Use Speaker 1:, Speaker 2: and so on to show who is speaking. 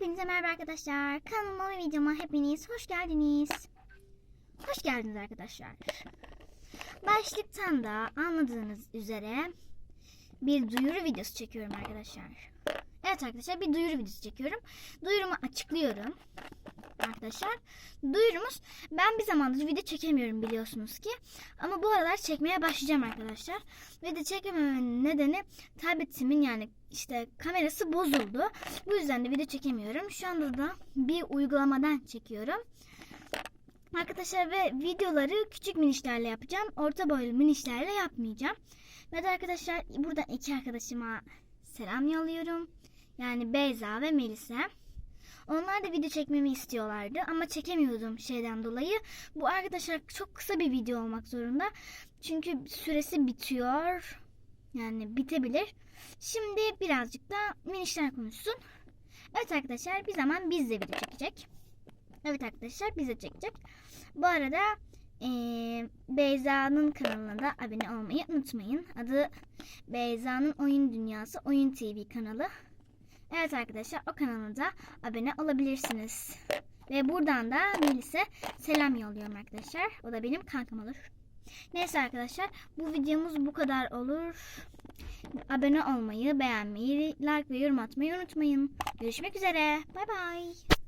Speaker 1: Hepinize merhaba arkadaşlar. Kanalıma ve videoma hepiniz hoş geldiniz. Hoş geldiniz arkadaşlar. Başlıktan da anladığınız üzere bir duyuru videosu çekiyorum arkadaşlar. Evet arkadaşlar bir duyuru videosu çekiyorum. Duyurumu açıklıyorum. Arkadaşlar duyurumuz ben bir zamandır video çekemiyorum biliyorsunuz ki. Ama bu aralar çekmeye başlayacağım arkadaşlar. Video çekememenin nedeni tabletimin yani işte kamerası bozuldu. Bu yüzden de video çekemiyorum. Şu anda da bir uygulamadan çekiyorum. Arkadaşlar ve videoları küçük minişlerle yapacağım. Orta boylu minişlerle yapmayacağım. Ve de arkadaşlar buradan iki arkadaşıma selam yolluyorum. Yani Beyza ve Melisa. Onlar da video çekmemi istiyorlardı ama çekemiyordum şeyden dolayı. Bu arkadaşlar çok kısa bir video olmak zorunda. Çünkü süresi bitiyor. Yani bitebilir. Şimdi birazcık da minişler konuşsun. Evet arkadaşlar bir zaman biz de video çekecek. Evet arkadaşlar biz de çekecek. Bu arada eee, Beyza'nın kanalına da abone olmayı unutmayın. Adı Beyza'nın Oyun Dünyası Oyun TV kanalı. Evet arkadaşlar o kanalına da abone olabilirsiniz. Ve buradan da Melis'e selam yolluyorum arkadaşlar. O da benim kankam olur. Neyse arkadaşlar bu videomuz bu kadar olur. Abone olmayı, beğenmeyi, like ve yorum atmayı unutmayın. Görüşmek üzere. Bay bay.